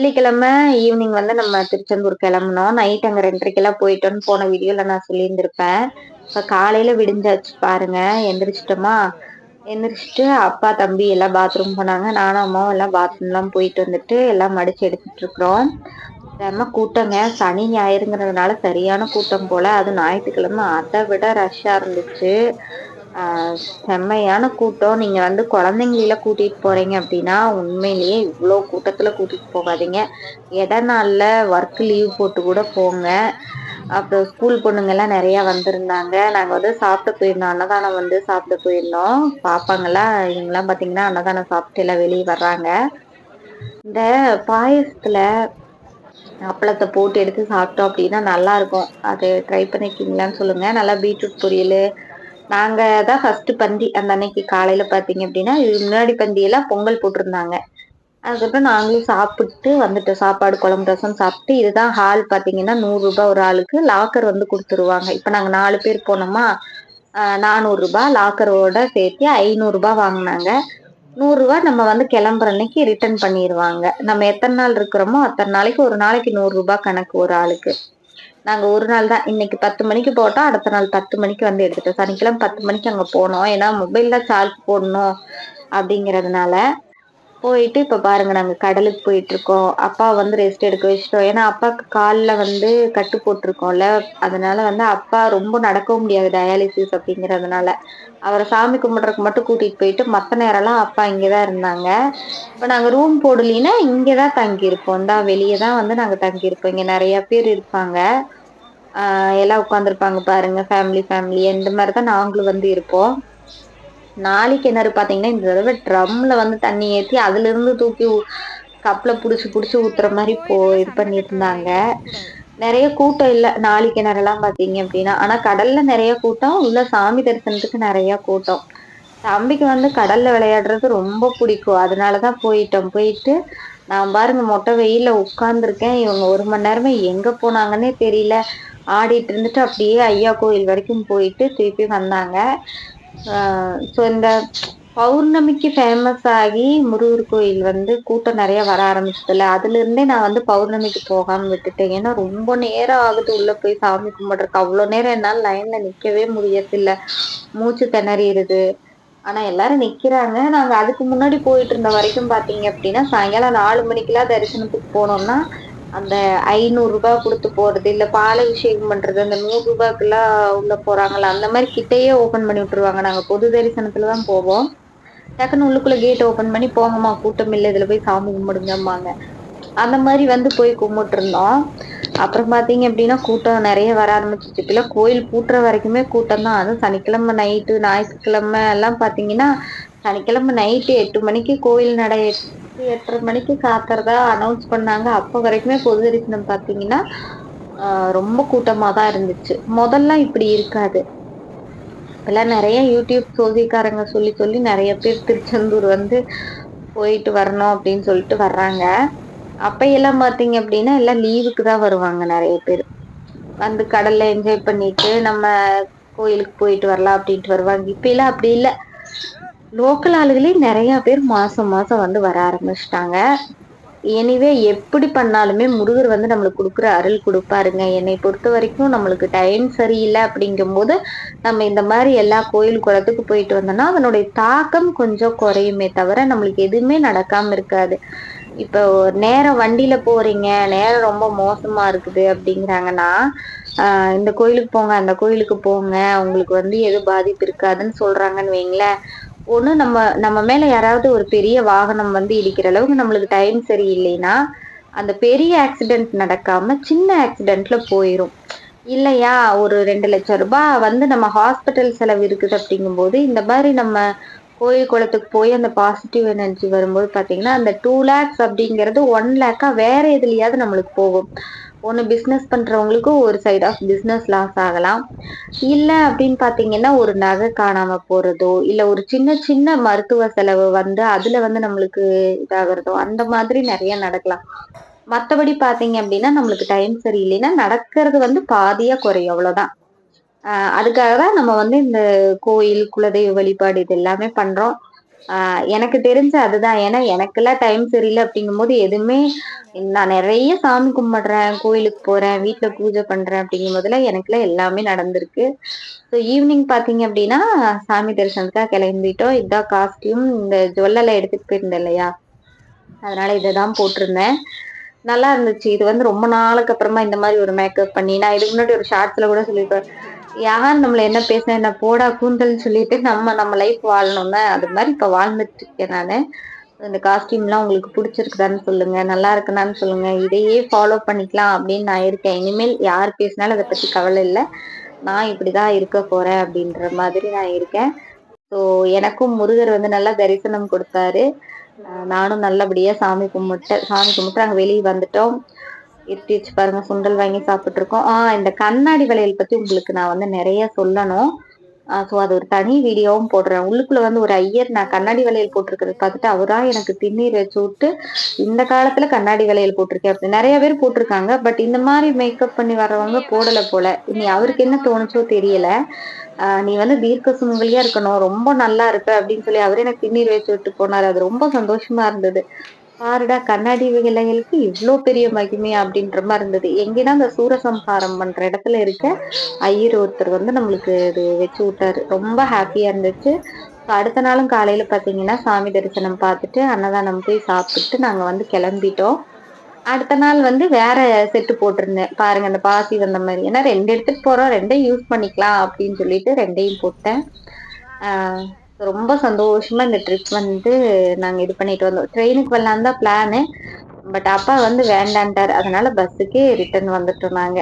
வெள்ளிக்கிழமை ஈவினிங் வந்து நம்ம திருச்செந்தூர் கிளம்புனோம். நைட் அங்கே ரெண்டரைக்கெல்லாம் போயிட்டோன்னு போன வீடியோவில் நான் சொல்லியிருந்திருப்பேன். இப்போ காலையில் விடிஞ்சாச்சு பாருங்க. எந்திரிச்சிட்டோமா? எந்திரிச்சிட்டு அப்பா தம்பி எல்லாம் பாத்ரூம் போனாங்க. நானும் அம்மாவும் எல்லாம் பாத்ரூம்லாம் போயிட்டு வந்துட்டு எல்லாம் மடிச்சு எடுத்துட்டு இருக்கிறோம். செம்ம கூட்டங்க. சனி ஞாயிறுங்கிறதுனால சரியான கூட்டம் போல. அது ஞாயிற்றுக்கிழமை. அதை விட ரஷ்ஷாக இருந்துச்சு. செம்மையான கூட்டம். நீங்கள் வந்து குழந்தைங்கள கூட்டிகிட்டு போகிறீங்க அப்படின்னா உண்மையிலேயே இவ்வளோ கூட்டத்தில் கூட்டிகிட்டு போகாதீங்க. இட நாளில் ஒர்க் லீவ் போட்டு கூட போங்க. அப்புறம் ஸ்கூல் பொண்ணுங்கெல்லாம் நிறையா வந்திருந்தாங்க. நாங்கள் வந்து சாப்பிட்டு போயிருந்தோம். அன்னதானம் வந்து சாப்பிட்டு போயிருந்தோம். பாப்பாங்கெல்லாம் இவங்கெல்லாம் பார்த்தீங்கன்னா அன்னதானம் சாப்பிட்டு எல்லாம் வெளியே வர்றாங்க. இந்த பாயசத்தில் அப்பளத்தை போட்டு எடுத்து சாப்பிட்டோம் அப்படின்னா நல்லாயிருக்கும் அது ட்ரை பண்ணிருக்கீங்களான்னு சொல்லுங்கள் நல்லா பீட்ரூட் பொரியல் நாங்கள் தான் ஃபஸ்ட்டு பந்தி அந்த அன்னைக்கு காலையில் பார்த்தீங்க அப்படின்னா இது முன்னாடி பந்தியெல்லாம் பொங்கல் போட்டிருந்தாங்க. அதுக்கப்புறம் நாங்களும் சாப்பிட்டு வந்துட்டோம். சாப்பாடு குழம்பு ரசம் சாப்பிட்டு இதுதான் ஹால் பார்த்தீங்கன்னா நூறுரூபா ஒரு ஆளுக்கு லாக்கர் வந்து கொடுத்துருவாங்க. இப்போ நாங்கள் நாலு பேர் போனோமா நானூறுரூபா லாக்கரோட சேர்த்து ஐநூறுரூபா வாங்கினாங்க. நூறுரூவா நம்ம வந்து கிளம்புற அன்னைக்கு ரிட்டர்ன் பண்ணிடுவாங்க நம்ம எத்தனை நாள் இருக்கிறோமோ அத்தனை நாளைக்கு ஒரு நாளைக்கு நூறுரூபா கணக்கு ஒரு ஆளுக்கு. நாங்கள் ஒரு நாள் தான் இன்னைக்கு பத்து மணிக்கு போட்டோம் அடுத்த நாள் பத்து மணிக்கு வந்து எடுத்துட்டோம். சனிக்கிழமை பத்து மணிக்கு அங்கே போனோம். ஏன்னா மொபைலில் சார்ஜ் போடணும் அப்படிங்கிறதுனால போயிட்டு இப்போ பாருங்க நாங்கள் கடலுக்கு போயிட்டு இருக்கோம் அப்பா வந்து ரெஸ்ட் எடுக்க வச்சிட்டோம். ஏன்னா அப்பாவுக்கு காலில் வந்து கட்டு போட்டிருக்கோம்ல. அதனால வந்து அப்பா ரொம்ப நடக்கவும் முடியாது டயாலிசிஸ் அப்படிங்கிறதுனால. அவரை சாமி கும்பிட்றதுக்கு மட்டும் கூட்டிகிட்டு போயிட்டு மற்ற நேரம்லாம் அப்பா இங்கே தான் இருந்தாங்க. இப்போ நாங்கள் ரூம் போடலின்னா இங்கே தான் தங்கியிருப்போம். தான் வெளியே தான் வந்து நாங்கள் தங்கியிருப்போம் இங்கே நிறையா பேர் இருப்பாங்க. எல்லாம் உட்காந்துருப்பாங்க பாருங்க ஃபேமிலி ஃபேமிலி இந்த மாதிரி தான் நாங்களும் வந்து இருப்போம். நாளைக்கு கிணறு பார்த்தீங்கன்னா இந்த தடவை ட்ரம்மில் வந்து தண்ணி ஏற்றி அதுலேருந்து தூக்கி கப்பில் பிடிச்சி பிடிச்சி ஊற்றுற மாதிரி போ இது பண்ணியிருந்தாங்க நிறைய கூட்டம் இல்லை. நாளை கிணறுலாம் பார்த்தீங்க அப்படின்னா ஆனால் கடலில் நிறைய கூட்டம் உள்ள சாமி தரிசனத்துக்கு நிறைய கூட்டம். தம்பிக்கு வந்து கடலில் விளையாடுறது ரொம்ப பிடிக்கும். அதனால தான் போயிட்டோம். போயிட்டு நான் பாருங்க மொட்டை வெயிலில் உட்காந்துருக்கேன் இவங்க ஒரு மணி நேரமே எங்கே போனாங்கன்னே தெரியல. ஆடிட்டு இருந்துட்டு அப்படியே ஐயா கோயில் வரைக்கும் போயிட்டு திருப்பி வந்தாங்க. ஸோ இந்த பௌர்ணமிக்கு ஃபேமஸ் ஆகி முருகர் கோயில் வந்து கூட்டம் நிறைய வர ஆரம்பிச்சதுல அதுல இருந்தே நான் வந்து பௌர்ணமிக்கு போகாம விட்டுட்டேன். ஏன்னா ரொம்ப நேரம் ஆகுது உள்ள போய் சாமி கும்பிடுறதுக்கு. அவ்வளோ நேரம் என்னால் லைன்ல நிக்கவே முடியறதில்ல. மூச்சு திணறிடுது. ஆனா எல்லாரும் நிக்கிறாங்க. நாங்க அதுக்கு முன்னாடி போயிட்டு இருந்த வரைக்கும் பாத்தீங்க அப்படின்னா சாயங்காலம் நாலு மணிக்கெல்லாம் தரிசனத்துக்கு போனோம்னா அந்த ஐநூறுரூபா கொடுத்து போகிறது இல்லை பாலாபிஷேகம் பண்ணுறது அந்த நூறுரூபாய்க்கெல்லாம் உள்ளே போகிறாங்களா அந்த மாதிரி கிட்டேயே ஓப்பன் பண்ணி விட்டுருவாங்க. நாங்கள் பொது தரிசனத்தில் தான் போவோம். டக்குன்னு உள்ளுக்குள்ளே கேட் ஓப்பன் பண்ணி போங்கம்மா கூட்டம் இல்லை இதில் போய் சாமி கும்பிடுங்கம்மாங்க. அந்த மாதிரி வந்து போய் கும்பிட்டுருந்தோம். அப்புறம் பார்த்தீங்க அப்படின்னா கூட்டம் நிறைய வர ஆரம்பிச்சிச்சு. இப்பெல்லாம் கோயில் பூட்டுற வரைக்குமே கூட்டம் தான். அதுவும் சனிக்கிழமை நைட்டு ஞாயிற்றுக்கிழமை எல்லாம் பார்த்தீங்கன்னா சனிக்கிழமை நைட்டு எட்டு மணிக்கு கோயில் நடை எட்டரை மணிக்கு காத்துறதா அனௌன்ஸ் பண்ணாங்க. அப்போ வரைக்குமே பொது தரிசனம் பார்த்தீங்கன்னா ரொம்ப கூட்டமாக தான் இருந்துச்சு. முதல்ல இப்படி இருக்காது. இப்பெல்லாம் நிறைய யூடியூப் சோதிக்காரங்க சொல்லி சொல்லி நிறைய பேர் திருச்செந்தூர் வந்து போயிட்டு வரணும் அப்படின்னு சொல்லிட்டு வர்றாங்க. அப்பையெல்லாம் பார்த்தீங்க அப்படின்னா எல்லாம் லீவுக்கு தான் வருவாங்க நிறைய பேர். வந்து கடல்ல என்ஜாய் பண்ணிட்டு நம்ம கோயிலுக்கு போயிட்டு வரலாம் அப்படின்ட்டு வருவாங்க. இப்ப எல்லாம் அப்படி இல்லை. லோக்கல் ஆளுகளே நிறைய பேர் மாசம் மாசம் வந்து வர ஆரம்பிச்சிட்டாங்க. எனிவே எப்படி பண்ணாலுமே முருகர் வந்து நம்மளுக்கு கொடுக்குற அருள் கொடுப்பாருங்க. என்னை பொறுத்த வரைக்கும் நம்மளுக்கு டைம் சரியில்லை அப்படிங்கும்போது நம்ம இந்த மாதிரி எல்லா கோயில் குளத்துக்கு போயிட்டு வந்தோம்னா அதனுடைய தாக்கம் கொஞ்சம் குறையுமே தவிர நம்மளுக்கு எதுவுமே நடக்காம இருக்காது. இப்போ நேரம் வண்டியில போறீங்க நேரம் ரொம்ப மோசமா இருக்குது அப்படிங்கிறாங்கன்னா இந்த கோயிலுக்கு போங்க அந்த கோயிலுக்கு போங்க உங்களுக்கு வந்து எதுவும் பாதிப்பு இருக்காதுன்னு சொல்றாங்கன்னு வைங்களேன். ஒன்று நம்ம நம்ம மேலே யாராவது ஒரு பெரிய வாகனம் வந்து இடிக்கிற அளவுக்கு நம்மளுக்கு டைம் சரியில்லைன்னா அந்த பெரிய ஆக்சிடென்ட் நடக்காம சின்ன ஆக்சிடென்ட்ல போயிடும் இல்லையா? ஒரு ரெண்டு லட்சம் ரூபாய் வந்து நம்ம ஹாஸ்பிட்டல் செலவு இருக்குது அப்படிங்கும்போது இந்த மாதிரி நம்ம கோயில் குளத்துக்கு போய் அந்த பாசிட்டிவ் எனர்ஜி வரும்போது பார்த்தீங்கன்னா அந்த டூ லேக்ஸ் அப்படிங்கிறது ஒன் லேக்கா வேற எதுலையாவது நம்மளுக்கு போகும். ஒன்று பிஸ்னஸ் பண்ணுறவங்களுக்கு ஒரு சைட் ஆஃப் பிஸ்னஸ் லாஸ் ஆகலாம். இல்லை அப்படின்னு பார்த்தீங்கன்னா ஒரு நகை காணாமல் போகிறதோ இல்லை ஒரு சின்ன சின்ன மருத்துவ செலவு வந்து அதில் வந்து நம்மளுக்கு இதாகிறதோ அந்த மாதிரி நிறைய நடக்கலாம். மற்றபடி பார்த்தீங்க அப்படின்னா நம்மளுக்கு டைம் சரியில்லைன்னா நடக்கிறது வந்து பாதியாக குறையும். அவ்வளோதான் அதுக்காக தான் நம்ம வந்து இந்த கோயில் குலதெய்வ வழிபாடு இது எல்லாமே பண்ணுறோம் எனக்கு தெரிஞ்ச அதுதான். ஏன்னா எனக்கெல்லாம் டைம் சரியில்ல அப்படிங்கும்போது எதுவுமே நான் நிறைய சாமி கும்பிடுறேன், கோயிலுக்கு போறேன், வீட்டில் பூஜை பண்றேன் அப்படிங்கும்போதெல்லாம் எனக்குலாம் எல்லாமே நடந்திருக்கு. ஸோ ஈவினிங் பார்த்தீங்க அப்படின்னா, சாமி தரிசனத்துக்காக கிளம்பிட்டோம் இதான் காஸ்டியூம். இந்த ஜுவல்லெல்லாம் எடுத்துட்டு போயிருந்தேன் இல்லையா? அதனால இதை தான் போட்டிருந்தேன். நல்லா இருந்துச்சு. இது வந்து ரொம்ப நாளுக்கு அப்புறமா இந்த மாதிரி ஒரு மேக்கப் பண்ணி நான் இதுக்கு முன்னாடி ஒரு ஷார்ட்ஸ்ல கூட சொல்லியிருப்பேன். யார் நம்மள என்ன பேசினா என்ன போடா கூந்தல் சொல்லிட்டு நம்ம நம்ம லைஃப் வாழணும்ல. அது மாதிரி இப்ப வாழ்ந்துட்டு இருக்கேன் நானு. இந்த காஸ்டியூம்லாம் உங்களுக்கு பிடிச்சிருக்குதான்னு சொல்லுங்க. நல்லா இருக்குனான்னு சொல்லுங்க. இதையே ஃபாலோ பண்ணிக்கலாம் அப்படின்னு நான் இருக்கேன். இனிமேல் யார் பேசினாலும் அதை பத்தி கவலை இல்லை நான் இப்படிதான் இருக்க போறேன் அப்படின்ற மாதிரி நான் இருக்கேன். ஸோ எனக்கும் முருகர் வந்து நல்லா தரிசனம் கொடுத்தாரு நானும் நல்லபடியா சாமி கும்பிட்டேன். சாமி கும்பிட்டு நாங்கள் வெளியே வந்துட்டோம். இருட்டிருச்சு பாருங்க. சுண்டல் வாங்கி சாப்பிட்டுருக்கோம். ஆ இந்த கண்ணாடி வளையல் பத்தி உங்களுக்கு நான் வந்து நிறைய சொல்லணும். ஸோ அது ஒரு தனி வீடியோவும் போடுறேன். உள்ளுக்குள்ள வந்து ஒரு ஐயர் நான் கண்ணாடி வளையல் போட்டிருக்கிறத பார்த்துட்டு அவரா எனக்கு திண்ணீர் வச்சு விட்டு, இந்த காலத்துல கண்ணாடி வளையல் போட்டிருக்கேன் அப்படின்னு. நிறைய பேர் போட்டிருக்காங்க. பட் இந்த மாதிரி மேக்கப் பண்ணி வர்றவங்க போடல போல. இனி அவருக்கு என்ன தோணுச்சோ தெரியல. "நீ வந்து தீர்க்க சுமங்கலியா இருக்கணும். ரொம்ப நல்லா இருப்ப" அப்படின்னு சொல்லி அவரே எனக்கு திண்ணீர் வச்சு விட்டு போனாரு. அது ரொம்ப சந்தோஷமா இருந்தது. பாருடா கண்ணாடி விலைகளுக்கு இவ்வளோ பெரிய மகிமையா அப்படின்ற மாதிரி இருந்தது. எங்கேனா அந்த சூரசம்ஹாரம் பண்ணுற இடத்துல இருக்க ஐயர் ஒருத்தர் வந்து நம்மளுக்கு இது வச்சு விட்டாரு. ரொம்ப ஹாப்பியாக இருந்துச்சு. அடுத்த நாளும் காலையில் பார்த்தீங்கன்னா, சாமி தரிசனம் பார்த்துட்டு, அன்னதானம் போய் சாப்பிட்டு நாங்கள் வந்து கிளம்பிட்டோம் அடுத்த நாள் வந்து வேற செட்டு போட்டிருந்தேன். பாருங்க அந்த பாசி வந்த மாதிரி ஏன்னா ரெண்டு எடுத்துட்டு போறோம். ரெண்டையும் யூஸ் பண்ணிக்கலாம் அப்படின்னு சொல்லிட்டு ரெண்டையும் போட்டேன். ரொம்ப சந்தோஷமா இந்த ட்ரிப் வந்து நாங்க இது பண்ணிட்டு வந்தோம். ட்ரெயினுக்கு வரலான்னு தான் பிளானு. பட் அப்பா வந்து வேண்டான்ட்டார் அதனால பஸ்ஸுக்கே ரிட்டர்ன் வந்துட்டோம் நாங்க.